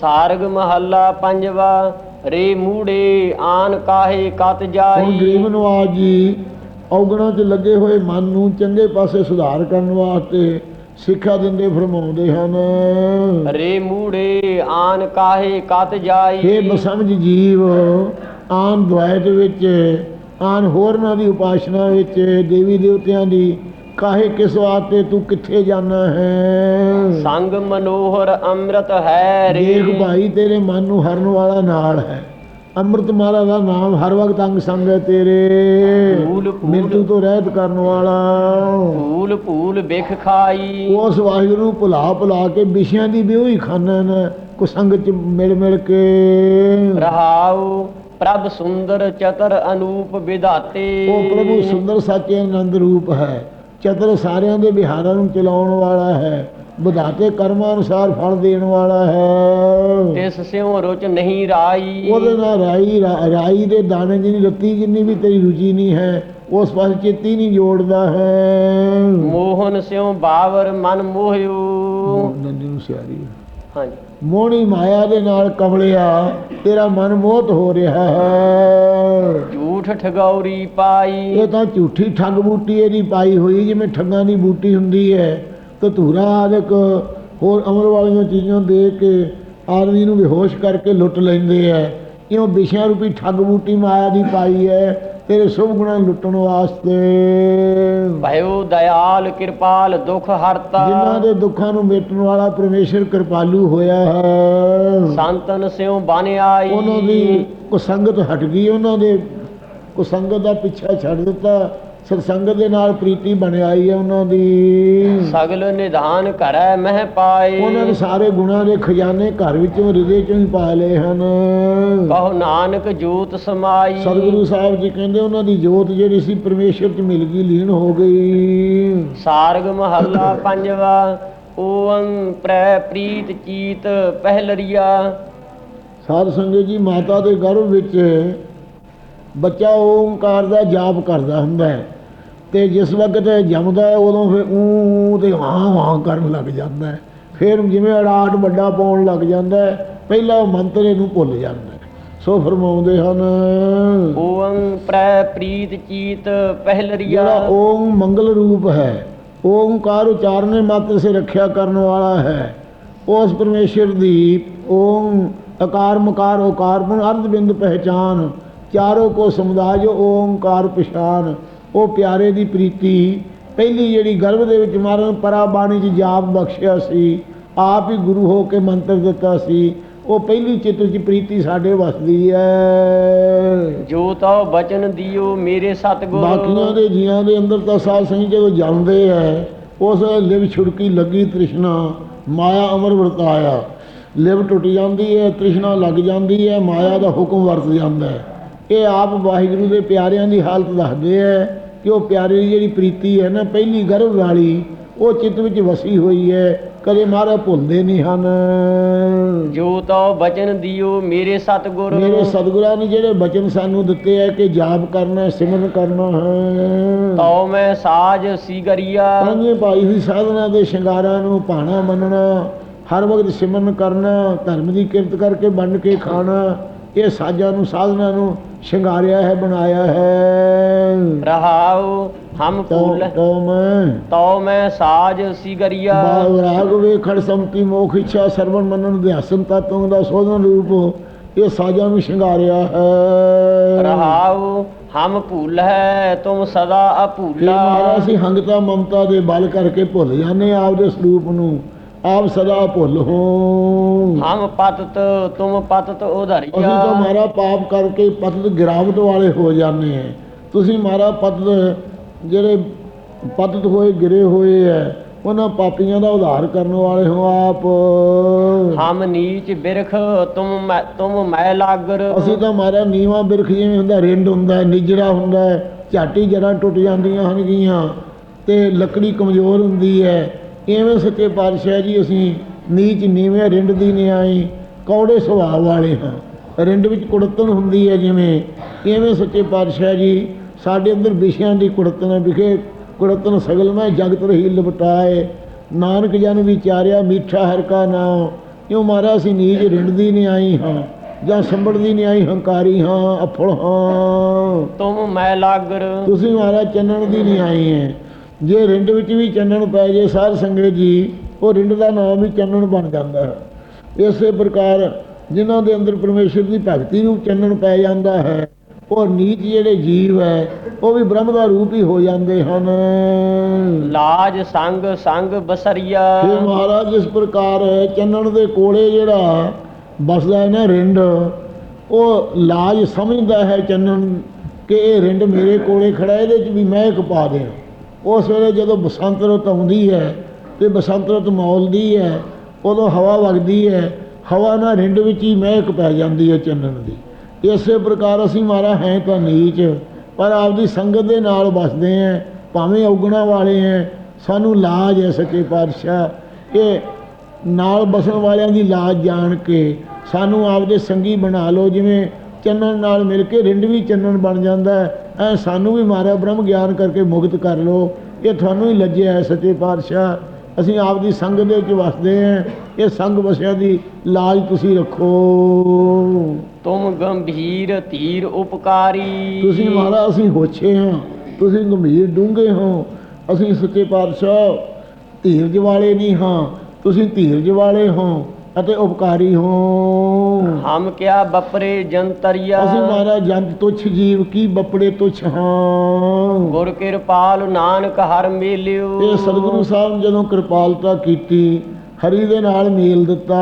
ਸਾਰਗ ਮਹੱਲਾ ਪੰਜਵਾ ਰੇ ਮੂੜੇ ਆਨ ਕਾਹੇ ਕਤ ਹੁਣ ਜਾਈ ਗਰੀਬ ਨਵਾਜ ਜੀ ਔਗਣਾਂ 'ਚ ਲੱਗੇ ਹੋਏ ਮਨ ਨੂੰ ਚੰਗੇ ਪਾਸੇ ਸੁਧਾਰ ਕਰਨ ਵਾਸਤੇ ਸਿੱਖਿਆ ਦਿੰਦੇ ਫਰਮਾਉਂਦੇ ਹਨ। ਰੇ ਮੂੜੇ ਆਨ ਕਾਹੇ ਕਤ ਜਾਈ। ਬਸਮਝ ਜੀਵ ਆਨ ਦੁਆਇਤ ਵਿੱਚ ਆਨ ਹੋਰਨਾਂ ਦੀ ਉਪਾਸ਼ਨਾ ਵਿੱਚ ਦੇਵੀ ਦੇਵਤਿਆਂ ਦੀ ਕਾਹੇ ਕਿਸ ਵਾਸਤੇ ਤੂੰ ਕਿੱਥੇ ਜਾਣਾ ਹੈ? ਸੰਗ ਮਨੋਹਰ ਅੰਮ੍ਰਿਤ ਹੈ ਦੇਖ ਰੇ ਭਾਈ ਤੇਰੇ ਮਨ ਨੂੰ ਹਰਨ ਵਾਲਾ ਨਾਲ ਹੈ। ਅੰਮ੍ਰਿਤ ਮਾਲਾ ਦਾ ਨਾਮ ਹਰ ਵਕਤ ਅੰਗ ਸੰਗ ਹੈ ਤੇਰੇ। ਮ੍ਰਿਤੂ ਤੋਂ ਰਹਿਤ ਕਰਨ ਵਾਲਾ। ਭੂਲ ਭੂਲ ਬਿਖ ਖਾਈ। ਉਸ ਵਾਹਿਗੁਰੂ ਨੂੰ ਭੁਲਾ ਭੁਲਾ ਕੇ ਵਿਸ਼ਿਆਂ ਦੀ ਵਿਉ ਹੀ ਖਾਨਾ ਨਾ ਕੁਸੰਗ ਚ ਮਿਲ ਮਿਲ ਕੇ। ਰਹਾਉ ਪ੍ਰਭ ਸੁੰਦਰ ਚਤਰ ਅਨੂਪ ਵਿਧਾਤੇ। ਉਹ ਪ੍ਰਭੂ ਸੁੰਦਰ ਸੱਚੇ ਆਨੰਦ ਰੂਪ ਹੈ। ਚਤਰ ਸਾਰਿਆਂ ਦੇ ਵਿਹਾਰਾਂ ਨੂੰ ਚਲਾਉਣ ਵਾਲਾ ਹੈ ਵਿਧਾਤੇ ਕਰਮਾਂ ਅਨੁਸਾਰ ਫਲ ਦੇਣ ਵਾਲਾ ਹੈ। ਤਿਸ ਸਿਉ ਰੁਚ ਨਹੀਂ ਰਾਈ। ਉਹਦੇ ਨਾਲ ਰਾਈ ਰਾਈ ਦੇ ਦਾਣੇ ਜਿੰਨੀ ਰੱਤੀ ਜਿੰਨੀ ਵੀ ਤੇਰੀ ਰੁਚੀ ਨਹੀਂ ਹੈ ਉਸ ਪਾਸੇ ਚੇਤੀ ਨਹੀਂ ਜੋੜਦਾ ਹੈ। ਮੋਹਨ ਸਿਉ ਬਾਵਰ ਮਨ ਮੋਹਿਓ। ਨੰਦੀ ਨੂੰ ਸਿਆਰੀ। ਹਾਂਜੀ। ਮੋਹਣੀ ਮਾਇਆ ਦੇ ਨਾਲ ਕਮਲਿਆ ਤੇਰਾ ਮਨ ਮੋਹਤ ਹੋ ਰਿਹਾ ਹੈ। ਝੂਠ ਠਗੌਰੀ ਪਾਈ। ਇਹ ਤਾਂ ਝੂਠੀ ਠੱਗ ਬੂਟੀ ਇਹਦੀ ਪਾਈ ਹੋਈ ਜਿਵੇਂ ਠੱਗਾਂ ਦੀ ਬੂਟੀ ਹੁੰਦੀ ਹੈ। ਧਤੂਰਾ ਆਦਿਕ ਹੋਰ ਅਮਰ ਵਾਲੀਆਂ ਚੀਜ਼ਾਂ ਦੇ ਕੇ ਆਦਮੀ ਨੂੰ ਬੇਹੋਸ਼ ਕਰਕੇ ਲੁੱਟ ਲੈਂਦੇ ਐ ਇਉਂ ਵਿਸ਼ਿਆਂ ਰੂਪੀ ਠੱਗ ਬੂਟੀ ਮਾਇਆ ਦੀ ਪਾਈ ਹੈ। ਤੇਰੇ ਸੁਭ ਗੁਣਾਂ ਲੁੱਟਣ ਵਾਸਤੇ। ਭਇਓ ਦਇਆਲ ਕਿਰਪਾਲ ਦੁਖ ਜਿਨ੍ਹਾਂ ਹਰਤਾ ਦੇ ਦੁੱਖਾਂ ਨੂੰ ਮੇਟਣ ਵਾਲਾ ਪਰਮੇਸ਼ਰ ਕਿਰਪਾਲੂ ਹੋਇਆ ਹੈ। ਸੰਤਨ ਸਿਉ ਬਨ ਆਈ। ਉਹਨਾਂ ਦੀ ਕੁਸੰਗਤ ਹਟ ਗਈ ਉਹਨਾਂ ਦੇ ਕੁਸੰਗਤ ਦਾ ਪਿੱਛਾ ਛੱਡ ਦਿੱਤਾ। ਸਤਸੰਗਤ ਦੇ ਨਾਲ ਪ੍ਰੀਤੀ ਬਣ ਆਈ ਹੈ ਉਹਨਾਂ ਦੀ। ਸਗਲ ਨਿਧਾਨ ਕਰੈ ਮਹਿ ਪਾਏ। ਉਹਨਾਂ ਦੇ ਸਾਰੇ ਗੁਣਾਂ ਦੇ ਖਜ਼ਾਨੇ ਘਰ ਵਿੱਚੋਂ ਹਿਰਦੇ ਚੋਂ ਹੀ ਪਾ ਲਏ ਹਨ। ਕਹੋ ਨਾਨਕ ਜੋਤ ਸਮਾਈ। ਸਤਿਗੁਰੂ ਸਾਹਿਬ ਜੀ ਕਹਿੰਦੇ ਉਹਨਾਂ ਦੀ ਜੋਤ ਜਿਹੜੀ ਸੀ ਪਰਮੇਸ਼ਰ 'ਚ ਮਿਲ ਗਈ ਲੀਨ ਹੋ ਗਈ। ਸਾਰਗ ਮਹੱਲਾ ਪੰਜਵਾ ਓੰ ਪ੍ਰੈ ਪ੍ਰੀਤ ਚੀਤ ਪਹਿਲਰੀਆ। ਸਾਧ ਸੰਗਤ ਜੀ ਮਾਤਾ ਦੇ ਗਰਭ ਵਿੱਚ ਬੱਚਾ ਓੰਕਾਰ ਦਾ ਜਾਪ ਕਰਦਾ ਹੁੰਦਾ ਹੈ। ਤੇ ਜਿਸ ਵਕਤ ਜੰਮਦਾ ਹੈ ਉਦੋਂ ਫਿਰ ਊ ਤੇ ਹਾਂ ਹਾਂ ਕਰਨ ਲੱਗ ਜਾਂਦਾ ਹੈ। ਫਿਰ ਜਿਵੇਂ ਅੜਾਟ ਵੱਡਾ ਪਾਉਣ ਲੱਗ ਜਾਂਦਾ ਹੈ ਪਹਿਲਾ ਉਹ ਮੰਤਰ ਇਹਨੂੰ ਭੁੱਲ ਜਾਂਦਾ ਹੈ। ਸੋ ਫਰਮਾਉਂਦੇ ਹਨ ਓੰ ਪ੍ਰੈ ਪ੍ਰੀਤ ਚੀਤ ਜਿਹੜਾ ਪਹਿਲਰੀਆ ਓਮ ਮੰਗਲ ਰੂਪ ਹੈ ਓਮਕਾਰ ਉਚਾਰਨੇ ਮਾਤਰ ਸੇ ਰੱਖਿਆ ਕਰਨ ਵਾਲਾ ਹੈ। ਉਸ ਪਰਮੇਸ਼ਰ ਦੀ ਓਮ ਅਕਾਰ ਮਕਾਰ ਓਕਾਰ ਪੁਨ ਅਰਧ ਬਿੰਦ ਪਹਿਚਾਨ ਚਾਰੋਂ ਕੋ ਸਮੁਦਾਇ ਜੋ ਓਮਕਾਰ ਪਛਾਨ। ਉਹ ਪਿਆਰੇ ਦੀ ਪ੍ਰੀਤੀ ਪਹਿਲੀ ਜਿਹੜੀ ਗਰਭ ਦੇ ਵਿੱਚ ਮਾਰਨ ਪਰਾ ਬਾਣੀ ਚ ਜਾਪ ਬਖਸ਼ਿਆ ਸੀ ਆਪ ਹੀ ਗੁਰੂ ਹੋ ਕੇ ਮੰਤਰ ਦਿੱਤਾ ਸੀ ਉਹ ਪਹਿਲੀ ਚਿੱਤ ਚ ਪ੍ਰੀਤੀ ਸਾਡੇ ਵਸਦੀ ਹੈ ਜੋ ਤਉ ਬਚਨ ਦਿਓ ਮੇਰੇ ਸਤਿਗੁਰ। ਬਾਕੀਆਂ ਦੇ ਜੀਆਂ ਦੇ ਅੰਦਰ ਤਾਂ ਸਾਧ ਸੰਗਤ ਜਦੋਂ ਜਾਂਦੇ ਐ ਉਸ ਲਿਵ ਛੁੜਕੀ ਲੱਗੀ ਤ੍ਰਿਸ਼ਨਾ ਮਾਇਆ ਅਮਰ ਵਰਤਾਇਆ। ਲਿਵ ਟੁੱਟ ਜਾਂਦੀ ਹੈ ਤ੍ਰਿਸ਼ਨਾ ਲੱਗ ਜਾਂਦੀ ਹੈ ਮਾਇਆ ਦਾ ਹੁਕਮ ਵਰਤ ਜਾਂਦਾ ਹੈ ਇਹ ਆਪ ਵਾਹਿਗੁਰੂ ਦੇ ਪਿਆਰਿਆਂ ਦੀ ਹਾਲਤ ਦੱਸਦੇ ਐ ਕਿ ਉਹ ਪਿਆਰੇ ਦੀ ਜਿਹੜੀ ਪ੍ਰੀਤੀ ਹੈ ਨਾ ਪਹਿਲੀ ਗਰਭ ਵਾਲੀ ਉਹ ਚਿੱਤ ਵਿੱਚ ਵਸੀ ਹੋਈ ਹੈ ਕਦੇ ਮਹਾਰਾਜ ਭੁੱਲਦੇ ਨਹੀਂ ਹਨ। ਜੋ ਤਉ ਬਚਨ ਦਿਓ ਮੇਰੇ ਸਤਿਗੁਰ ਮੇਰੇ ਸਤਿਗੁਰਾਂ ਨੇ ਜਿਹੜੇ ਬਚਨ ਸਾਨੂੰ ਦਿੱਤੇ ਹੈ ਕਿ ਜਾਪ ਕਰਨਾ ਸਿਮਰਨ ਕਰਨਾ ਹੈ। ਤਉ ਮੈਂ ਸਾਜ ਸੀਗਰੀਆ। ਪੰਜੇ ਪਾਈ ਹੋਈ ਸਾਧਨਾ ਦੇ ਸ਼ਿੰਗਾਰਾਂ ਨੂੰ ਭਾਣਾ ਮੰਨਣਾ ਹਰ ਵਕਤ ਸਿਮਰਨ ਕਰਨਾ ਧਰਮ ਦੀ ਕਿਰਤ ਕਰਕੇ ਵੰਡ ਕੇ ਖਾਣਾ ਇਹ ਸਾਜਾਂ ਨੂੰ ਸਾਧਨਾ ਨੂੰ ਸ਼ਿੰਗਾਰਿਆ ਹੈ ਬਣਾਇਆ ਹੈ। ਰਹਾਉ ਹਮ ਫੂਲ ਤੋ ਮੈਂ ਸਾਜ ਸੀਗਰੀਆ। ਬਾਗ ਰਾਗ ਵੇਖੜ ਸੰਤੀ ਮੋਖ ਇੱਛਾ ਸਰਵਣ ਮੰਨਣ ਅਧਿਆਸਨ ਤਤਵ ਦਾ ਸੋਧਨ ਰੂਪ ਇਹ ਸਾਜਾਂ ਨੂੰ ਸ਼ਿੰਗਾਰਿਆ ਹੈ। ਰਹਾਉ ਹਮ ਭੂਲ ਹੈ ਤੁਮ ਸਦਾ ਅਭੂਲਾ। ਮਹਾਰਾਜ ਅਸੀਂ ਹੰਗਤਾ ਮਮਤਾ ਦੇ ਬਲ ਕਰਕੇ ਭੁੱਲ ਜਾਂਦੇ ਆਪਦੇ ਸਰੂਪ ਨੂੰ। ਆਪ ਸਦਾ ਭੁੱਲ ਹੋ। ਹਮ ਪਤਤ ਤੁਮ ਪਤਤ ਅਸੀਂ ਉਧਰਿਆ ਤਾਂ ਮਾਰਾ ਪਾਪ ਕਰਕੇ ਪਤਤ ਗਿਰਾਵਟ ਵਾਲੇ ਹੋ ਜਾਂਦੇ ਆ ਤੁਸੀਂ ਮਾਰਾ ਪਤਤ ਜਿਹੜੇ ਪਤਤ ਹੋਏ ਗਿਰੇ ਹੋਏ ਐ ਉਹਨਾਂ ਪਾਪੀਆਂ ਦਾ ਉਧਾਰ ਕਰਨ ਵਾਲੇ ਹੋ ਆਪ। ਹਮ ਨੀਚ ਬਿਰਖ ਤੁਮ ਮੈਂ ਤੁਮ ਮੈਂ ਲਾਗਰ। ਅਸੀਂ ਤਾਂ ਮਾਰਾ ਨੀਵਾ ਬਿਰਖ ਜਿਵੇਂ ਹੁੰਦਾ ਰਿੰਡ ਹੁੰਦਾ ਨਿਜੜਾ ਹੁੰਦਾ ਝਾਟੀ ਜੜਾਂ ਟੁੱਟ ਜਾਂਦੀਆਂ ਹਨਗੀਆਂ ਤੇ ਲੱਕੜੀ ਕਮਜ਼ੋਰ ਹੁੰਦੀ ਹੈ। ਐਵੇਂ ਸੱਚੇ ਪਾਤਸ਼ਾਹ ਜੀ ਅਸੀਂ ਨੀਚ ਨੀਵੇਂ ਰਿੰਡ ਦੀ ਨਿਆਈ ਕੌੜੇ ਸੁਭਾਅ ਵਾਲੇ ਹਾਂ। ਰਿੰਡ ਵਿੱਚ ਕੁੜਤਨ ਹੁੰਦੀ ਹੈ ਜਿਵੇਂ ਐਵੇਂ ਸੱਚੇ ਪਾਤਸ਼ਾਹ ਜੀ ਸਾਡੇ ਅੰਦਰ ਵਿਸ਼ਿਆਂ ਦੀ ਕੁੜਤਨ ਵਿਖੇ ਕੁੜਤਨ ਸਗਲ ਮੈਂ ਜਗਤ ਰਹੀ ਲਪਟਾਏ। ਨਾਨਕ ਜਨ ਵਿਚਾਰਿਆ ਮੀਠਾ ਹਰ ਕਾ ਨਾਮ ਕਿਉਂ ਮਹਾਰਾਜ ਅਸੀਂ ਨੀਚ ਰਿੰਡਦੀ ਨਹੀਂ ਆਈ ਹਾਂ ਜਾਂ ਸੰਭੜਦੀ ਨਹੀਂ ਆਈ ਹੰਕਾਰੀ ਹਾਂ ਅਫਲ ਹਾਂ। ਤੁਮ ਮੈਂ ਲਾਗਰ। ਤੁਸੀਂ ਮਹਾਰਾਜ ਚੰਨਣ ਦੀ ਨਹੀਂ ਆਈ ਹੈ। ਜੇ ਰਿੰਡ ਵਿੱਚ ਵੀ ਚੰਨਣ ਪੈ ਜੇ ਸਾਧ ਸੰਗਤ ਜੀ ਉਹ ਰਿੰਡ ਦਾ ਨਾਮ ਵੀ ਚੰਨਣ ਬਣ ਜਾਂਦਾ ਹੈ। ਇਸੇ ਪ੍ਰਕਾਰ ਜਿਨ੍ਹਾਂ ਦੇ ਅੰਦਰ ਪਰਮੇਸ਼ਰ ਦੀ ਭਗਤੀ ਨੂੰ ਚੰਨਣ ਪੈ ਜਾਂਦਾ ਹੈ ਉਹ ਨੀਚ ਜਿਹੜੇ ਜੀਵ ਹੈ ਉਹ ਵੀ ਬ੍ਰਹਮ ਦਾ ਰੂਪ ਹੀ ਹੋ ਜਾਂਦੇ ਹਨ। ਲਾਜ ਸੰਗ ਸੰਗ ਬਸਰੀਆ। ਫਿਰ ਮਹਾਰਾਜ ਇਸ ਪ੍ਰਕਾਰ ਚੰਨਣ ਦੇ ਕੋਲੇ ਜਿਹੜਾ ਬਸਦਾ ਹੈ ਨਾ ਰਿੰਡ ਉਹ ਲਾਜ ਸਮਝਦਾ ਹੈ ਚੰਨਣ ਕਿ ਇਹ ਰਿੰਡ ਮੇਰੇ ਕੋਲੇ ਖੜਾ ਇਹਦੇ 'ਚ ਵੀ ਮੈਂ ਇੱਕ ਪਾ ਦਿਆਂ ਉਸ ਵੇਲੇ ਜਦੋਂ ਬਸੰਤ ਰੁੱਤ ਆਉਂਦੀ ਹੈ ਤੇ ਬਸੰਤ ਰੁੱਤ ਮੌਲਦੀ ਹੈ, ਉਦੋਂ ਹਵਾ ਵਗਦੀ ਹੈ, ਹਵਾ ਨਾਲ ਰਿੰਡ ਵਿੱਚ ਹੀ ਮਹਿਕ ਪੈ ਜਾਂਦੀ ਹੈ ਚੰਨਣ ਦੀ। ਇਸੇ ਪ੍ਰਕਾਰ ਅਸੀਂ ਮਾਰਾ ਹੈ ਤਾਂ ਨੀਚ, ਪਰ ਆਪਦੀ ਸੰਗਤ ਦੇ ਨਾਲ ਵਸਦੇ ਆਂ ਭਾਵੇਂ ਔਗਣਾ ਵਾਲੇ ਆਂ ਸਾਨੂੰ ਲਾਜ ਹੈ ਸੱਚੇ ਪਾਤਸ਼ਾਹ। ਕਿ ਨਾਲ ਬਸਣ ਵਾਲਿਆਂ ਦੀ ਲਾਜ ਜਾਣ ਕੇ ਸਾਨੂੰ ਆਪਦੇ ਸੰਗੀ ਬਣਾ ਲਓ, ਜਿਵੇਂ ਚੰਨਣ ਨਾਲ ਮਿਲ ਕੇ ਰਿੰਡ ਵੀ ਚੰਨਣ ਬਣ ਜਾਂਦਾ ਹੈ। ਐ ਸਾਨੂੰ ਵੀ ਮਾਰਿਆ ਬ੍ਰਹਮ ਗਿਆਨ ਕਰਕੇ ਮੁਕਤ ਕਰ ਲਓ। ਇਹ ਤੁਹਾਨੂੰ ਹੀ ਲੱਜਿਆ ਹੈ ਸੱਚੇ ਪਾਤਸ਼ਾਹ। ਅਸੀਂ ਆਪਦੀ ਸੰਗ ਦੇ ਵਿੱਚ ਵਸਦੇ ਆਂ ਇਹ ਸੰਗ ਵਸਿਆਂ ਦੀ ਲਾਜ ਤੁਸੀਂ ਰੱਖੋ। ਤੁਮ ਗੰਭੀਰ ਧੀਰ ਉਪਕਾਰੀ। ਤੁਸੀਂ ਮਹਾਰਾਜ ਅਸੀਂ ਹੋਛੇ ਹਾਂ। ਤੁਸੀਂ ਗੰਭੀਰ ਡੂੰਘੇ ਹੋ। ਅਸੀਂ ਸੱਚੇ ਪਾਤਸ਼ਾਹ ਧੀਰਜ ਵਾਲੇ ਨਹੀਂ ਹਾਂ। ਤੁਸੀਂ ਧੀਰਜ ਵਾਲੇ ਹੋ ਅਤੇ ਉਪਕਾਰੀ ਹੋ। ਹਮ ਕਿਆ ਬਪਰੇ ਜੰਤਰੀਆ। ਅਸੀਂ ਮਹਾਰਾਜ ਜੰਤ ਤੁਛ ਜੀਵ ਕੀ ਬਪੜੇ ਤੁਛ ਹਾਂ ਗੁਰ ਕਿਰਪਾਲ ਨਾਨਕ ਹਰ ਮੇਲਿਓ। ਇਹ ਸਤਿਗੁਰੂ ਸਾਹਿਬ ਜਦੋਂ ਕਿਰਪਾਲਤਾ ਕੀਤੀ ਹਰੀ ਦੇ ਨਾਲ ਮੇਲ ਦਿੱਤਾ।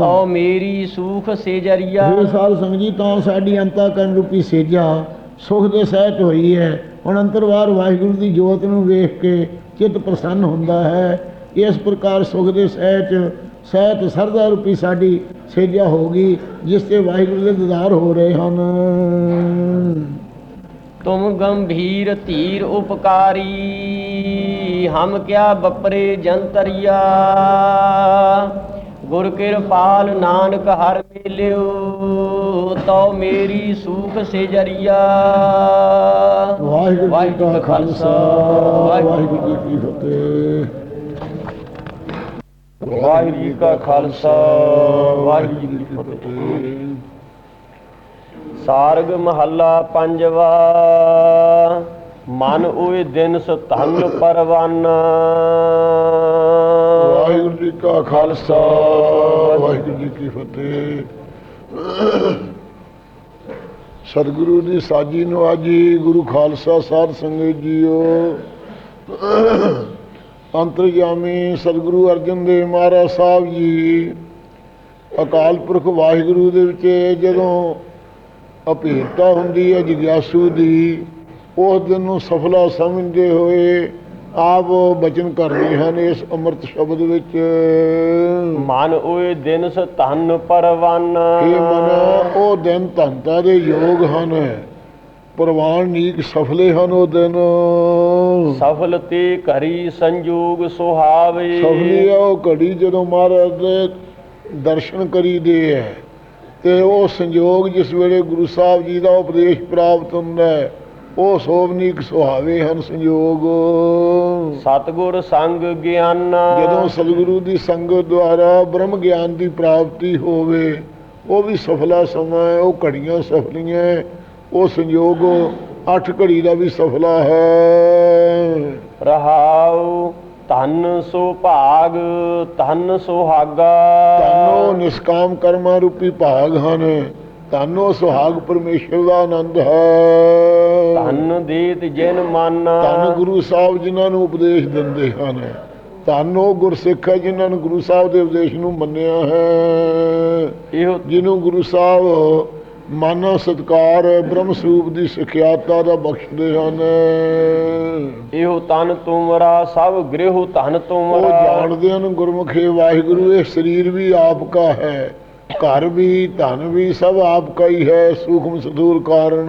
ਤਉ ਮੇਰੀ ਸੂਖ ਸੇਜਰੀਆ। ਇਹ ਸਾਧ ਸੰਗਤ ਜੀ ਤਾਂ ਸਾਡੀ ਅੰਤਾ ਕਰਨ ਰੂਪੀ ਸੇਜਾ ਸੁਖ ਦੇ ਸਹਿਤ ਹੋਈ ਹੈ। ਹੁਣ ਅੰਤਰਵਾਰ ਵਾਹਿਗੁਰੂ ਦੀ ਜੋਤ ਨੂੰ ਵੇਖ ਕੇ ਚਿੱਤ ਪ੍ਰਸੰਨ ਹੁੰਦਾ ਹੈ। ਇਸ ਪ੍ਰਕਾਰ ਸੁਖ ਦੇ ਸਹਿਤ ਸਹਿਤ ਸਰਦਾ ਰੂਪੀ ਸਾਡੀ ਸੇਜਾ ਹੋ ਗਈ ਜਿਸ ਤੇ ਵਾਹਿਗੁਰੂ ਦੇ ਦੀਦਾਰ ਹੋ ਰਹੇ ਹਨ। ਤੁਮ ਗੰਭੀਰ ਧੀਰ ਉਪਕਾਰੀ ਹਮ ਕਿਆ ਬਪਰੇ ਜੰਤਰੀਆ। ਗੁਰ ਕਿਰਪਾਲ ਨਾਨਕ ਹਰ ਮੇਲਿਓ ਤਉ ਮੇਰੀ ਸੂਖ ਸੇਜਰੀਆ। ਵਾਹਿਗੁਰੂ ਜੀ ਕਾ ਖਾਲਸਾ। ਵਾਹਿਗੁਰੂ ਜੀ ਕੀ ਫਤਿਹ। ਵਾਹਿਗੁਰੂ ਜੀ ਕਾ ਖਾਲਸਾ, ਵਾਹਿਗੁਰੂ ਜੀ ਕੀ ਫਤਿਹ। ਸਾਰਗ ਮਹੱਲਾ ਪੰਜਵਾ, ਮਨ ਉਏ ਦਿਨ ਸਤੰਗ ਪਰਵਾਨ। ਵਾਹਿਗੁਰੂ ਜੀ ਕਾ ਖਾਲਸਾ, ਵਾਹਿਗੁਰੂ ਜੀ ਕੀ ਫਤਿਹ। ਸਤਿਗੁਰੂ ਦੀ ਸਾਜੀ ਨਵਾਜੀ ਗੁਰੂ ਖਾਲਸਾ ਸਾਧ ਸੰਗਤ ਜੀਓ। ਅੰਤਰਜਾਮੀ ਸਤਿਗੁਰੂ ਅਰਜਨ ਦੇਵ ਮਹਾਰਾਜ ਸਾਹਿਬ ਜੀ ਅਕਾਲ ਪੁਰਖ ਵਾਹਿਗੁਰੂ ਦੇ ਵਿੱਚ ਜਦੋਂ ਅਭੇਟਾ ਹੁੰਦੀ ਹੈ ਜਿਗਿਆਸੂ ਦੀ ਉਸ ਦਿਨ ਨੂੰ ਸਫਲਾ ਸਮਝਦੇ ਹੋਏ ਆਪ ਬਚਨ ਕਰ ਰਹੇ ਹਨ ਇਸ ਅੰਮ੍ਰਿਤ ਸ਼ਬਦ ਵਿੱਚ। ਮਨ ਉਏ ਦਿਨ ਸਤੰਨ ਪਰਵਾਨ। ਇਹ ਮਨ ਉਹ ਦਿਨ ਧੰਤਾ ਦੇ ਯੋਗ ਹਨ। ਪ੍ਰਵਾਨ ਨੀਕ ਸਫਲੇ ਹਨ ਉਹ ਦਿਨ। ਸਫਲ ਤੇ ਘਰੀ ਸੰਜੋਗ ਸੁਹਾਵੇ। ਸਫਲੀ ਉਹ ਘੜੀ ਜਦੋਂ ਮਹਾਰਾਜ ਦੇ ਦਰਸ਼ਨ ਕਰੀਦੇ ਹੈ ਤੇ ਉਹ ਸੰਜੋਗ ਜਿਸ ਵੇਲੇ ਗੁਰੂ ਸਾਹਿਬ ਜੀ ਦਾ ਉਪਦੇਸ਼ ਪ੍ਰਾਪਤ ਹੁੰਦਾ ਹੈ ਉਹ ਸੋਭਨੀਕ ਸੁਹਾਵੇ ਹਨ ਸੰਜੋਗ। ਸਤਗੁਰ ਸੰਗ ਗਿਆਨ। ਜਦੋਂ ਸਤਿਗੁਰੂ ਦੀ ਸੰਗਤ ਦੁਆਰਾ ਬ੍ਰਹਮ ਗਿਆਨ ਦੀ ਪ੍ਰਾਪਤੀ ਹੋਵੇ ਉਹ ਵੀ ਸਫਲਾ ਸਮਾਂ ਹੈ ਉਹ ਘੜੀਆਂ ਸਫਲੀਆਂ ਹੈ, ਉਹ ਸੰਯੋਗ ਅੱਠ ਘੜੀ ਦਾ ਵੀ ਸਫਲਾ ਹੈ। ਰਹਾਉ ਧਨ ਸੋ ਭਾਗ ਧਨ ਸੁਹਾਗਾ ਤਾਨੋ ਨਿਸ਼ਕਾਮ ਕਰਮਾਂ ਰੂਪੀ ਭਾਗ ਹਨ ਤਾਨੋ ਸੁਹਾਗ ਪਰਮੇਸ਼ਰ ਦਾ ਆਨੰਦ ਹੈ। ਧਨ ਦੇਤ ਜਿਨ ਮਨ। ਧੰਨ ਗੁਰੂ ਸਾਹਿਬ ਜਿਨ੍ਹਾਂ ਨੂੰ ਉਪਦੇਸ਼ ਦਿੰਦੇ ਹਨ ਧੰਨ ਉਹ ਗੁਰਸਿੱਖ ਹੈ ਜਿਨ੍ਹਾਂ ਨੂੰ ਗੁਰੂ ਸਾਹਿਬ ਦੇ ਉਪਦੇਸ਼ ਨੂੰ ਮੰਨਿਆ ਹੈ। ਇਹੋ ਜਿਹਨੂੰ ਗੁਰੂ ਸਾਹਿਬ ਮਾਨੋ ਸਤਕਾਰ ਬ੍ਰਹਮ ਸਰੂਪ ਦੀ ਸਿਖਿਆਤਾ ਦਾ ਬਖਸ਼ਦੇ ਹਨ। ਇਹੋ ਤਨ ਤੁਮਰਾ ਸਭ ਗ੍ਰਹਿ ਉਹ ਤੁਮਰਾ। ਜਾਣਦੇ ਹਨ ਗੁਰਮੁਖੇ ਵਾਹਿਗੁਰੂ ਇਹ ਸਰੀਰ ਵੀ ਆਪ ਕਾ ਹੈ। ਘਰ ਵੀ ਧਨ ਵੀ ਸਭ ਆਪ ਕਾ ਹੀ ਹੈ ਸੂਖਮ ਸਦੂਰ ਕਾਰਨ।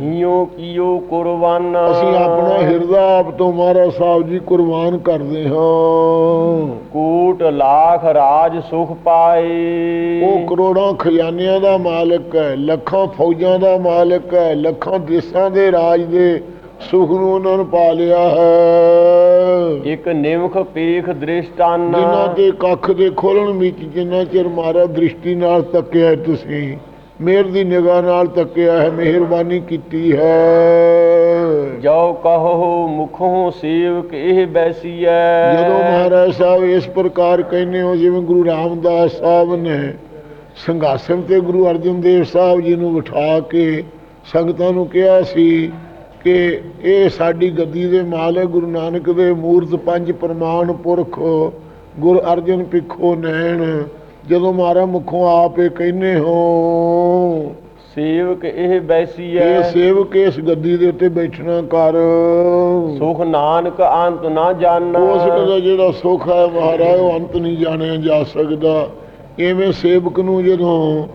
ਹਿਓ ਕੀਓ ਕੁਰਬਾਨ। ਅਸੀਂ ਆਪਣਾ ਹਿਰਦਾ ਆਪ ਤੋਂ ਮਹਾਰਾਜ ਸਾਹਿਬ ਜੀ ਕੁਰਬਾਨ ਕਰਦੇ ਹਾਂ। ਕੋਟ ਲੱਖ ਰਾਜ ਸੁਖ ਪਾਏ। ਉਹ ਕਰੋੜਾਂ ਖਜ਼ਾਨਿਆਂ ਦਾ ਮਾਲਕ ਹੈ ਲੱਖਾਂ ਫੌਜਾਂ ਦਾ ਮਾਲਕ ਹੈ ਲੱਖਾਂ ਦੇਸ਼ਾਂ ਦੇ ਰਾਜ ਦੇ ਸੁਖ ਨੂੰ ਉਹਨਾਂ ਨੂੰ ਪਾ ਲਿਆ ਹੈ। ਇਕ ਨਿਮਖ ਪੇਖ ਦ੍ਰਿਸ਼ਟਾਨ। ਜਿਨ੍ਹਾਂ ਦੇ ਕੱਖ ਦੇ ਖੋਲਣ ਵਿੱਚ ਜਿੰਨਾ ਚਿਰ ਮਾਰਾ ਦ੍ਰਿਸ਼ਟੀ ਨਾਲ ਤੱਕਿਆ ਹੈ ਤੁਸੀਂ ਮੇਰ ਦੀ ਨਿਗਾਹ ਨਾਲ ਤੱਕਿਆ ਹੈ ਮਿਹਰਬਾਨੀ ਕੀਤੀ ਹੈ। ਜੋ ਕਹੋ ਮੁਖੋਂ ਸੇਵਕ ਇਹ ਬੈਸੀਐ ਜਦੋਂ ਮਹਾਰਾਜ ਸਾਹਿਬ ਇਸ ਪ੍ਰਕਾਰ ਕਹਿੰਦੇ ਹੋ ਜਿਵੇਂ ਗੁਰੂ ਰਾਮਦਾਸ ਸਾਹਿਬ ਨੇ ਸੰਘਾਸਨ ਤੇ ਗੁਰੂ ਅਰਜਨ ਦੇਵ ਸਾਹਿਬ ਜੀ ਨੂੰ ਬਿਠਾ ਕੇ ਸੰਗਤਾਂ ਨੂੰ ਕਿਹਾ ਸੀ ਕਿ ਇਹ ਸਾਡੀ ਗੱਦੀ ਦੇ ਮਾਲ ਹੈ ਗੁਰੂ ਨਾਨਕ ਦੇ ਮੂਰਤ ਪੰਜ ਪ੍ਰਮਾਣ ਪੁਰਖ ਗੁਰ ਅਰਜਨ ਪਿੱਖੋ ਨੈਣ ਜਦੋਂ ਮਾਰਾ ਮੁਖੋਂ ਆਪੇ ਕਹਿੰਦੇ ਹੋ। ਸੇਵਕ ਇਹ ਬੈਸੀਐ ਇਹ ਸੇਵਕ ਇਸ ਗੱਦੀ ਦੇ ਉੱਤੇ ਬੈਠਣਾ ਕਰ। ਸੁਖ ਨਾਨਕ ਅੰਤ ਨਾ ਜਾਣਾ। ਉਸ ਦਾ ਜਿਹੜਾ ਸੁੱਖ ਹੈ ਮਹਾਰਾਜ ਉਹ ਅੰਤ ਨਹੀਂ ਜਾਣਿਆ ਜਾ ਸਕਦਾ। ਐਵੇਂ ਸੇਵਕ ਨੂੰ ਜਦੋਂ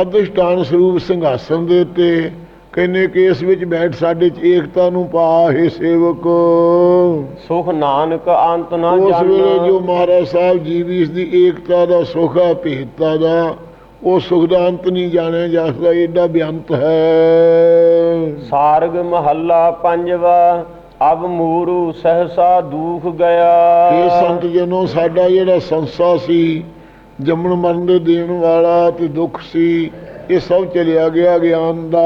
ਅਧਿਸ਼ਟਾਨ ਸਰੂਪ ਸਿੰਘਾਸਨ ਦੇ ਉੱਤੇ ਕਹਿੰਦੇ ਕਿ ਇਸ ਵਿੱਚ ਬੈਠ ਸਾਡੇ ਚ ਏਕਤਾ ਨੂੰ ਪਾ ਹੈ ਸੇਵਕ। ਸੁਖ ਨਾਨਕ ਅੰਤ ਨਾ ਉਸ ਵੇਲੇ ਜਾਣਾ ਜੋ ਮਹਾਰਾਜ ਸਾਹਿਬ ਜੀ ਵੀ ਇਸ ਦੀ ਏਕਤਾ ਦਾ ਸੁੱਖ ਹੈ ਭੇਦਤਾ ਦਾ ਉਹ ਸੁਖ ਦਾ ਅੰਤ ਨਹੀਂ ਜਾਣਿਆ ਜਾ ਸਕਦਾ ਏਡਾ ਬੇਅੰਤ ਹੈ। ਸਾਰਗ ਮਹੱਲਾ ਪੰਜਵਾ ਅਬ ਮੂਰੂ ਸਹਸਾ ਦੁਖ ਗਿਆ। ਇਹ ਸੰਤ ਜਨੋ ਸਾਡਾ ਜਿਹੜਾ ਸੰਸਾ ਸੀ ਜੰਮਣ ਮਰਨ ਦੇ ਦੇਣ ਵਾਲਾ ਤੇ ਦੁੱਖ ਸੀ ਇਹ ਸਭ ਚਲਿਆ ਗਿਆ ਗਿਆਨ ਦਾ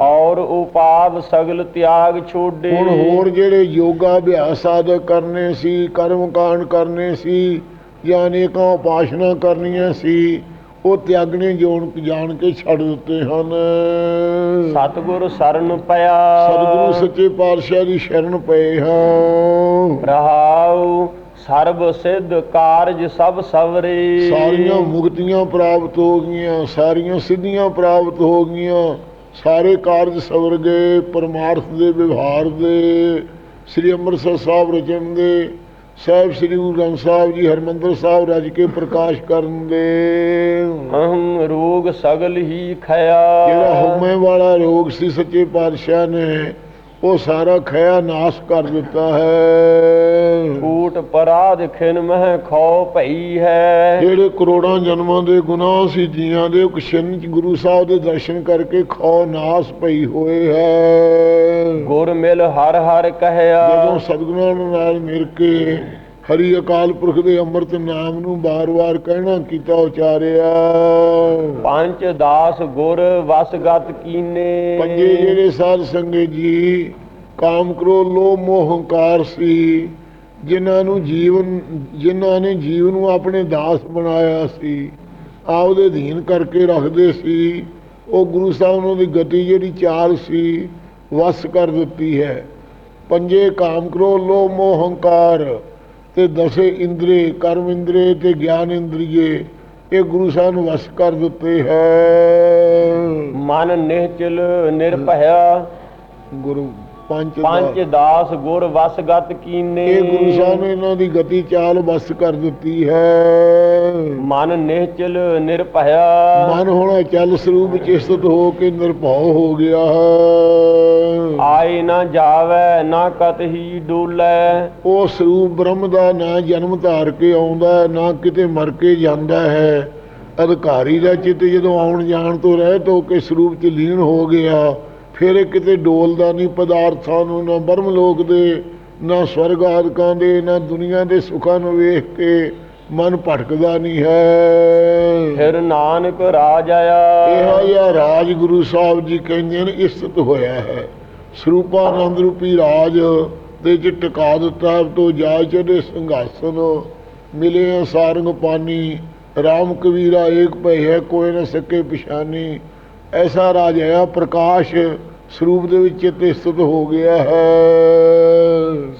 ਔਰ ਉਪਾਦ ਸਗਲ ਤਿਆਗ ਛੋਡੇ। ਹੁਣ ਹੋਰ ਜਿਹੜੇ ਯੋਗਾ ਅਭਿਆਸ ਆਦਿ ਕਰਨੇ ਸੀ ਕਰਮ ਕਾਂਡ ਕਰਨੇ ਸੀ ਜਾਂ ਅਨੇਕਾਂ ਉਪਾਸ਼ਨਾ ਕਰਨੀਆਂ ਸੀ ਉਹ ਤਿਆਗਣੇ ਜੋਣ ਜਾਣ ਕੇ ਛੱਡ ਦਿੱਤੇ ਹਨ। ਸਤਿਗੁਰ ਸਰਨ ਪਿਆ। ਸਤਿਗੁਰੂ ਸੱਚੇ ਪਾਤਸ਼ਾਹ ਦੀ ਸ਼ਰਨ ਪਏ ਹਾਂ। ਰਹਾਉ ਸਰਬ ਸਿੱਧ ਕਾਰਜ ਸਭ ਸਵਰੇ। ਸਾਰੀਆਂ ਮੁਕਤੀਆਂ ਪ੍ਰਾਪਤ ਹੋ ਗਈਆਂ ਸਾਰੀਆਂ ਸਿੱਧੀਆਂ ਪ੍ਰਾਪਤ ਹੋ ਗਈਆਂ। ਸਾਰੇ ਕਾਰਜ ਸਵਰ ਗਏ ਪਰਮਾਰਥ ਦੇ ਵਿਵਹਾਰ ਦੇ ਸ੍ਰੀ ਅੰਮ੍ਰਿਤਸਰ ਸਾਹਿਬ ਰਚਨ ਦੇ ਸਾਹਿਬ ਸ੍ਰੀ ਗੁਰੂ ਗ੍ਰੰਥ ਸਾਹਿਬ ਜੀ ਹਰਮੰਦਰ ਸਾਹਿਬ ਰਜ ਕੇ ਪ੍ਰਕਾਸ਼ ਕਰਨ ਦੇ। ਅਹੰ ਰੋਗ ਸਗਲ ਹੀ ਖਇਆ। ਜਿਹੜਾ ਹਉਮੈ ਵਾਲਾ ਰੋਗ ਸੀ ਸੱਚੇ ਪਾਤਸ਼ਾਹ ਨੇ ਉਹ ਸਾਰਾ ਖਿਆ ਨਾਸ਼ ਕਰ ਦਿੱਤਾ ਹੈ। ਛੂਟ ਪਰਾਧ ਖਿਨ ਮਹਿ ਖੋ ਭਈ ਹੈ। ਜਿਹੜੇ ਕਰੋੜਾਂ ਜਨਮਾਂ ਦੇ ਗੁਨਾਹ ਸੀ ਜੀਆਂ ਦੇ ਉਹ ਕਸ਼ਿਨ ਚ ਗੁਰੂ ਸਾਹਿਬ ਦੇ ਦਰਸ਼ਨ ਕਰਕੇ ਖੋ ਨਾਸ ਪਈ ਹੋਏ ਹੈ। ਗੁਰ ਮਿਲ ਹਰ ਹਰ ਕਹਿਆ। ਜਦੋਂ ਸਤਿਗੁਰਾਂ ਨਾਲ ਮਿਲ ਕੇ ਹਰੀ ਅਕਾਲ ਪੁਰਖ ਦੇ ਅੰਮ੍ਰਿਤ ਨਾਮ ਨੂੰ ਬਾਰ-ਬਾਰ ਕਹਿਣਾ ਕੀਤਾ ਉਚਾਰਿਆ। ਪੰਜ ਦਾਸ ਗੁਰ ਵਸਗਤ ਕੀਨੇ। ਪੰਜੇ ਜਿਹੜੇ ਸਾਧ ਸੰਗੇ ਜੀ ਕਾਮ ਕ੍ਰੋਧ ਲੋਭ ਮੋਹ ਹੰਕਾਰ ਸੀ ਜਿਨ੍ਹਾਂ ਨੂੰ ਜੀਵਨ ਜਿਨ੍ਹਾਂ ਨੇ ਜੀਵ ਨੂੰ ਆਪਣੇ ਦਾਸ ਬਣਾਇਆ ਸੀ ਆਪਦੇ ਅਧੀਨ ਕਰਕੇ ਰੱਖਦੇ ਸੀ ਉਹ ਗੁਰੂ ਸਾਹਿਬ ਨੂੰ ਦੀ ਗਤੀ ਜਿਹੜੀ ਚਾਲ ਸੀ ਵਸ ਕਰ ਦਿੱਤੀ ਹੈ। ਪੰਜੇ ਕਾਮ ਕ੍ਰੋਧ ਲੋਭ ਮੋਹ ਹੰਕਾਰ ਤੇ ਦਸੇ ਇੰਦਰੀ ਕਰਮ ਇੰਦਰੀ ਤੇ ਗਿਆਨ ਇੰਦਰੀਏ ਇਹ ਗੁਰੂ ਸਾਹਿਬ ਨੂੰ ਵਸ ਕਰ ਦਿੱਤੇ ਹੈ। ਮਨ ਨਿਹਚਲ ਨਿਰਭਇਆ। ਗੁਰੂ ਪੰਜ ਦਾਸ। ਗੁਰ ਵਸਗਤ ਕੀਨੇ। ਇਹ ਗੁਰੂ ਸਾਹਿਬ ਨੇ ਇਹਨਾਂ ਦੀ ਗਤੀ ਚਾਲ ਬਸ ਕਰ ਦਿੱਤੀ ਹੈ। ਮਨ ਨਿਹਚਲ ਨਿਰਭਇਆ। ਮਨ ਹੁਣ ਚੱਲ ਸਰੂਪ ਚ ਸਥਿਤ ਹੋ ਕੇ ਨਿਰਭਉ ਹੋ ਗਿਆ ਹੈ। ਆਏ ਨਾ ਜਾਵੇ ਨਾ ਕਤਹੀ ਡੋਲੇ। ਉਹ ਸਰੂਪ ਬ੍ਰਹਮ ਦਾ ਨਾ ਜਨਮ ਧਾਰ ਕੇ ਆਉਂਦਾ ਹੈ, ਨਾ ਕਿਤੇ ਮਰ ਕੇ ਜਾਂਦਾ ਹੈ। ਅਧਿਕਾਰੀ ਦਾ ਚਿੱਤ ਜਦੋਂ ਆਉਣ ਜਾਣ ਤੋਂ ਰਹਿਤ ਹੋ ਕੇ ਸਰੂਪ ਚ ਲੀਨ ਹੋ ਗਿਆ ਫਿਰ ਇਹ ਕਿਤੇ ਡੋਲਦਾ ਨਹੀਂ ਪਦਾਰਥਾਂ ਨੂੰ ਨਾ ਬ੍ਰਹਮ ਲੋਕ ਦੇ ਨਾ ਸਵਰਗ ਆਦਿਕਾਂ ਦੇ ਨਾ ਦੁਨੀਆ ਦੇ ਸੁੱਖਾਂ ਨੂੰ ਵੇਖ ਕੇ ਮਨ ਭਟਕਦਾ ਨਹੀਂ ਹੈ। ਫਿਰ ਨਾਨਕ ਰਾਜ ਆਇਆ। ਇਹ ਜਿਹਾ ਰਾਜ ਗੁਰੂ ਸਾਹਿਬ ਜੀ ਕਹਿੰਦੇ ਨੇ ਇਸਤ ਹੋਇਆ ਹੈ। ਸਰੂਪਾਨੰਦ ਰੂਪੀ ਰਾਜ ਦੇ ਚ ਟਿਕਾ ਦਿੱਤਾ ਤੋਂ ਜਾ ਚੜੇ ਸਿੰਘਾਸਨ ਮਿਲੇ ਸਾਰੰਗ ਪਾਨੀ RAM ਕਬੀਰਾ ਏਕ ਭਈ ਹੈ ਕੋਈ ਨ ਸਕੇ ਪਛਾਨੀ। ਐਸਾ ਰਾਜ ਹੈ ਪ੍ਰਕਾਸ਼ ਸਰੂਪ ਦੇ ਵਿੱਚ ਚਿੱਤ ਸਥਿਤ ਹੋ ਗਿਆ ਹੈ।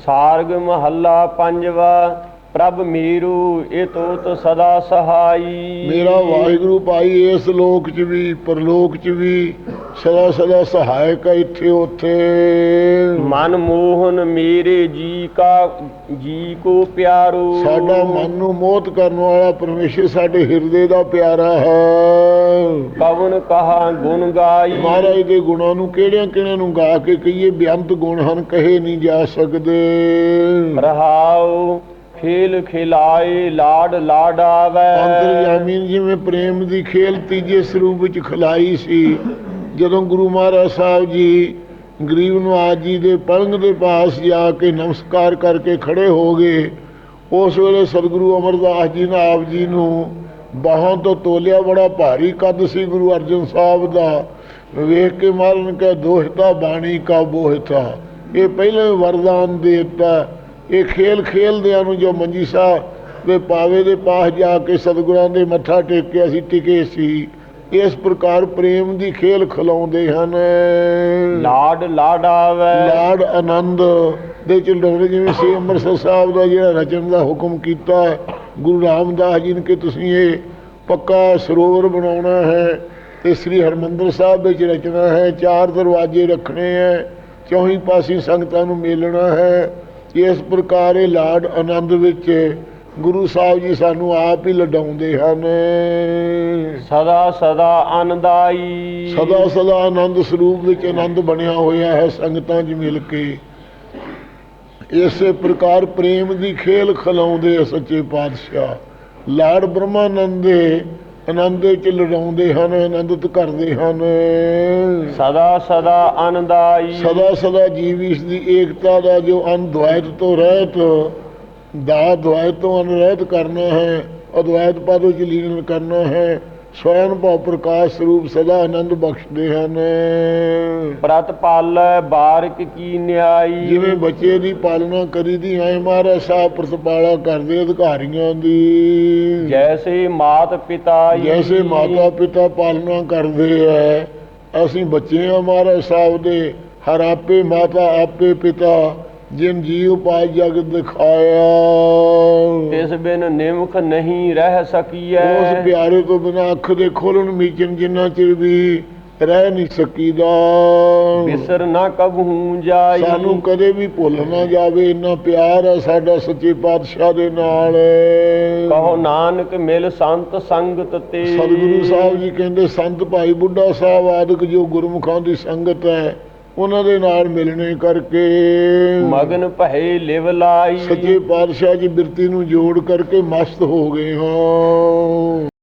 ਸਾਰਗ ਮਹੱਲਾ ਪੰਜਵਾ। ਪ੍ਰਭ ਮੀਰੂ ਇਹ ਤੋਤ ਸਦਾ ਸਹਾਈ। ਮੇਰਾ ਵਾਹਿਗੁਰੂ ਭਾਈ ਇਸ ਲੋਕ 'ਚ ਵੀ ਪਰਲੋਕ 'ਚ ਵੀ ਸਦਾ ਸਦਾ ਸਹਾਇਕ ਹੈ ਇੱਥੇ ਉੱਥੇ। ਮਨ ਮੋਹਨ ਮੇਰੇ ਜੀ ਕਾ ਜੀ ਕੋ ਪਿਆਰੋ। ਸਾਡਾ ਮਨ ਨੂੰ ਮੋਹਤ ਕਰਨ ਵਾਲਾ ਪਰਮੇਸ਼ਰ ਸਾਡੇ ਹਿਰਦੇ ਦਾ ਪਿਆਰਾ ਹੈ। ਕਵਨ ਕਹਾ ਗੁਣ ਗਾਈ। ਮਹਾਰਾਜ ਦੇ ਗੁਣਾਂ ਨੂੰ ਕਿਹੜਿਆਂ ਕਿਹੜਿਆਂ ਨੂੰ ਗਾ ਕੇ ਕਹੀਏ ਬੇਅੰਤ ਗੁਣ ਹਨ ਕਹੇ ਨਹੀਂ ਜਾ ਸਕਦੇ। ਰਹਾਉ ਖੇਲ ਖਿਲਾਏ, ਲਾਡ ਲਾਡਾਵੇ ਅੰਤਰਜਾਮੀ ਨੇ ਜਿਵੇਂ ਪ੍ਰੇਮ ਦੀ ਖੇਲ ਤੀਜੇ ਸਰੂਪ ਵਿੱਚ ਖਿਲਾਈ ਸੀ। ਜਦੋਂ ਗੁਰੂ ਮਹਾਰਾਜ ਸਾਹਿਬ ਜੀ ਗਰੀਬ ਨਵਾਜ ਜੀ ਦੇ ਪਲੰਗ ਦੇ ਪਾਸ ਜਾ ਕੇ ਨਮਸਕਾਰ ਕਰਕੇ ਖੜੇ ਹੋ ਗਏ, ਉਸ ਵੇਲੇ ਸਤਿਗੁਰੂ ਅਮਰਦਾਸ ਜੀ ਨੇ ਆਪ ਜੀ ਨੂੰ ਬਾਹਾਂ ਤੋਂ ਤੋਲਿਆ, ਬੜਾ ਭਾਰੀ ਕੱਦ ਸੀ ਗੁਰੂ ਅਰਜਨ ਸਾਹਿਬ ਦਾ। ਵੇਖ ਕੇ ਮਾਰਨ ਕਾ ਦੋਹਤਾ ਬਾਣੀ ਕਾ ਬੋਹਤਾ। ਇਹ ਪਹਿਲੇ ਵਰਦਾਨ ਦੇਤਾ। ਇਹ ਖੇਲ ਖੇਲਦਿਆਂ ਨੂੰ ਜੋ ਮੰਜੀ ਸਾਹਿਬ ਦੇ ਪਾਵੇ ਦੇ ਪਾਸ ਜਾ ਕੇ ਸਤਿਗੁਰਾਂ ਦੇ ਮੱਥਾ ਟੇਕਿਆ ਸੀ ਟਿਕੇ ਸੀ ਇਸ ਪ੍ਰਕਾਰ ਪ੍ਰੇਮ ਦੀ ਖੇਲ ਖਿਲਾਉਂਦੇ ਹਨ। ਲਾਡ ਲਾਡਾਵੇ ਲਾੜ ਆਨੰਦ ਦੇ ਚਿਲਡਰਨ ਜਿਵੇਂ ਸੀ ਅੰਮ੍ਰਿਤਸਰ ਸਾਹਿਬ ਦਾ ਜਿਹੜਾ ਰਚਨ ਦਾ ਹੁਕਮ ਕੀਤਾ ਗੁਰੂ ਰਾਮਦਾਸ ਜੀ ਨੇ ਕਿ ਤੁਸੀਂ ਇਹ ਪੱਕਾ ਸਰੋਵਰ ਬਣਾਉਣਾ ਹੈ ਤੇ ਸ੍ਰੀ ਹਰਮੰਦਰ ਸਾਹਿਬ ਵਿੱਚ ਰਚਨਾ ਹੈ ਚਾਰ ਦਰਵਾਜ਼ੇ ਰੱਖਣੇ ਹੈ ਚੌਹੀਂ ਪਾਸੇ ਸੰਗਤਾਂ ਨੂੰ ਮੇਲਣਾ ਹੈ ਇਸ ਪ੍ਰਕਾਰ ਇਹ ਲਾੜ ਆਨੰਦ ਵਿੱਚ ਗੁਰੂ ਸਾਹਿਬ ਜੀ ਸਾਨੂੰ ਆਪ ਹੀ ਲਡਾਉਂਦੇ ਹਨ। ਸਦਾ ਸਦਾ ਆਨੰਦਾਈ। ਸਦਾ ਸਦਾ ਆਨੰਦ ਸਰੂਪ ਵਿੱਚ ਆਨੰਦ ਬਣਿਆ ਹੋਇਆ ਹੈ ਸੰਗਤਾਂ 'ਚ ਮਿਲ ਕੇ। ਇਸੇ ਪ੍ਰਕਾਰ ਪ੍ਰੇਮ ਦੀ ਖੇਲ ਖਿਲਾਉਂਦੇ ਸੱਚੇ ਪਾਤਸ਼ਾਹ। ਲਾੜ ਬ੍ਰਹਮਾਨੰਦ ਦੇ ਆਨੰਦ ਵਿੱਚ ਲੜਾਉਂਦੇ ਹਨ ਆਨੰਦਿਤ ਕਰਦੇ ਹਨ। ਸਦਾ ਸਦਾ ਆਨੰਦਾਈ। ਸਦਾ ਸਦਾ ਜੀਵ ਇਸ ਦੀ ਏਕਤਾ ਦਾ ਜੋ ਅਨਦਵੈਤ ਤੋਂ ਰਹਿਤ ਦਾ ਦਵੈਤ ਤੋਂ ਅਨਰਹਿਤ ਕਰਨਾ ਹੈ ਅਦਵੈਤ ਪਦ ਵਿੱਚ ਲੀਨ ਕਰਨਾ ਹੈ। ਸਵੈਨ ਭਾਵ ਪ੍ਰਕਾਸ਼ ਸਰੂਪ ਸਦਾ ਆਨੰਦ ਬਖਸ਼ਦੇ ਹਨ। ਪ੍ਰਤ ਪਾਲੈ ਬਾਰਕ ਕੀ ਨਿਆਈ। ਜਿਵੇਂ ਬੱਚੇ ਦੀ ਪਾਲਣਾ ਕਰੀਦੀ ਐ ਮਹਾਰਾਜ ਸਾਹਿਬ ਪ੍ਰਤਪਾਲਾ ਕਰਦੇ ਅਧਿਕਾਰੀਆਂ ਦੀ। ਜੈਸੇ ਮਾਤ ਪਿਤਾ ਜੈਸੇ ਮਾਤਾ ਪਿਤਾ ਪਾਲਣਾ ਕਰਦੇ ਐ। ਅਸੀਂ ਬੱਚੇ ਆ ਮਹਾਰਾਜ ਸਾਹਿਬ ਦੇ। ਹਰ ਆਪੇ ਮਾਤਾ ਆਪੇ ਪਿਤਾ। ਜਿਨ ਜੀਵ ਪਾਇ ਜਗਤ ਦਿਖਾਇਆ। ਤਿਸ ਬਿਨ ਨਿਮਖ ਨਹੀਂ ਰਹਿ ਸਕੀਐ। ਉਸ ਪਿਆਰੇ ਤੋਂ ਬਿਨਾ ਅੱਖ ਦੇ ਖੋਲਣ ਮੀਚਣ ਜਿੰਨਾ ਚਿਰ ਵੀ ਰਹਿ ਨਹੀਂ ਸਕੀਦਾ। ਬਿਸਰ ਨਾ ਕਬਹੂ ਜਾਈ ਸਾਨੂੰ ਕਦੇ ਵੀ ਭੁੱਲ ਨਾ ਜਾਵੇ ਇੰਨਾ ਪਿਆਰ ਹੈ ਸਾਡਾ ਸੱਚੇ ਪਾਤਸ਼ਾਹ ਦੇ ਨਾਲ। ਕਹੋ ਨਾਨਕ ਮਿਲ ਸੰਤ ਸੰਗਤ ਤੇ। ਸਤਿਗੁਰੂ ਸਾਹਿਬ ਜੀ ਕਹਿੰਦੇ ਸੰਤ ਭਾਈ ਬੁੱਢਾ ਸਾਹਿਬ ਆਦਿਕ ਜੋ ਗੁਰਮੁਖਾਂ ਦੀ ਸੰਗਤ ਹੈ ਉਹਨਾਂ ਦੇ ਨਾਲ ਮਿਲਣੇ ਕਰਕੇ। ਮਗਨ ਭਏ ਲਿਵ ਲਾਈ। ਸੱਚੇ ਪਾਤਸ਼ਾਹ ਜੀ ਬਿਰਤੀ ਨੂੰ ਜੋੜ ਕਰਕੇ ਮਸਤ ਹੋ ਗਏ ਹਾਂ।